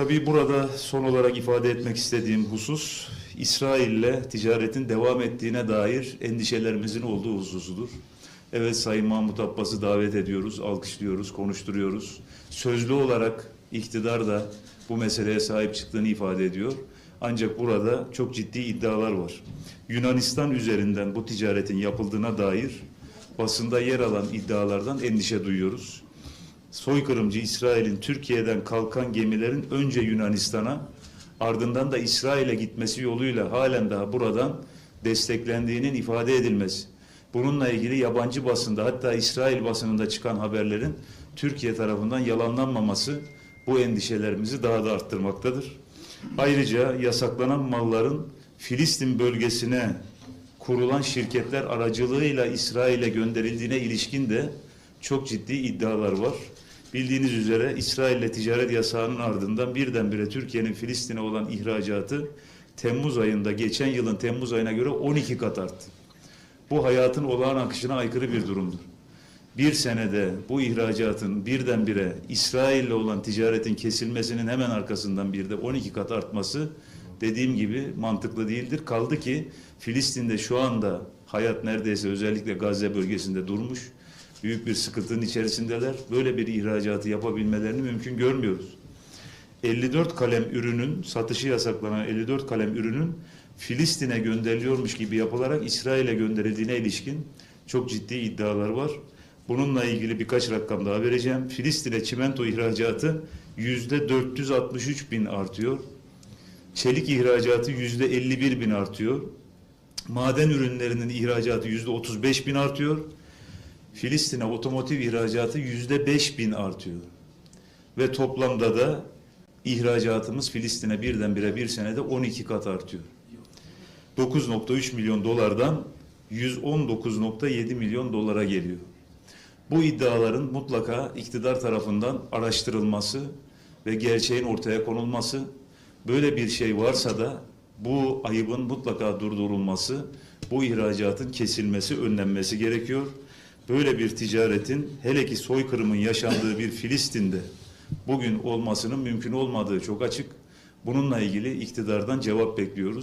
Tabii burada son olarak ifade etmek istediğim husus İsrail'le ticaretin devam ettiğine dair endişelerimizin olduğu hususudur. Evet Sayın Mahmut Abbas'ı davet ediyoruz, alkışlıyoruz, konuşturuyoruz. Sözlü olarak iktidar da bu meseleye sahip çıktığını ifade ediyor. Ancak burada çok ciddi iddialar var. Yunanistan üzerinden bu ticaretin yapıldığına dair basında yer alan iddialardan endişe duyuyoruz soykırımcı İsrail'in Türkiye'den kalkan gemilerin önce Yunanistan'a ardından da İsrail'e gitmesi yoluyla halen daha buradan desteklendiğinin ifade edilmesi. Bununla ilgili yabancı basında hatta İsrail basınında çıkan haberlerin Türkiye tarafından yalanlanmaması bu endişelerimizi daha da arttırmaktadır. Ayrıca yasaklanan malların Filistin bölgesine kurulan şirketler aracılığıyla İsrail'e gönderildiğine ilişkin de çok ciddi iddialar var. Bildiğiniz üzere İsrail'le ticaret yasağının ardından birdenbire Türkiye'nin Filistin'e olan ihracatı Temmuz ayında geçen yılın Temmuz ayına göre 12 kat arttı. Bu hayatın olağan akışına aykırı bir durumdur. Bir senede bu ihracatın birdenbire İsrail'le olan ticaretin kesilmesinin hemen arkasından bir de 12 kat artması dediğim gibi mantıklı değildir. Kaldı ki Filistin'de şu anda hayat neredeyse özellikle Gazze bölgesinde durmuş. Büyük bir sıkıntının içerisindeler. Böyle bir ihracatı yapabilmelerini mümkün görmüyoruz. 54 kalem ürünün, satışı yasaklanan 54 kalem ürünün Filistin'e gönderiliyormuş gibi yapılarak İsrail'e gönderildiğine ilişkin çok ciddi iddialar var. Bununla ilgili birkaç rakam daha vereceğim. Filistin'e çimento ihracatı yüzde 463 bin artıyor. Çelik ihracatı yüzde 51 bin artıyor. Maden ürünlerinin ihracatı yüzde 35 bin artıyor. Filistin'e otomotiv ihracatı yüzde 5 bin artıyor. Ve toplamda da ihracatımız Filistin'e birdenbire bir senede 12 kat artıyor. 9.3 milyon dolardan 119.7 milyon dolara geliyor. Bu iddiaların mutlaka iktidar tarafından araştırılması ve gerçeğin ortaya konulması, böyle bir şey varsa da bu ayıbın mutlaka durdurulması, bu ihracatın kesilmesi, önlenmesi gerekiyor. Böyle bir ticaretin hele ki soykırımın yaşandığı bir Filistin'de bugün olmasının mümkün olmadığı çok açık. Bununla ilgili iktidardan cevap bekliyoruz.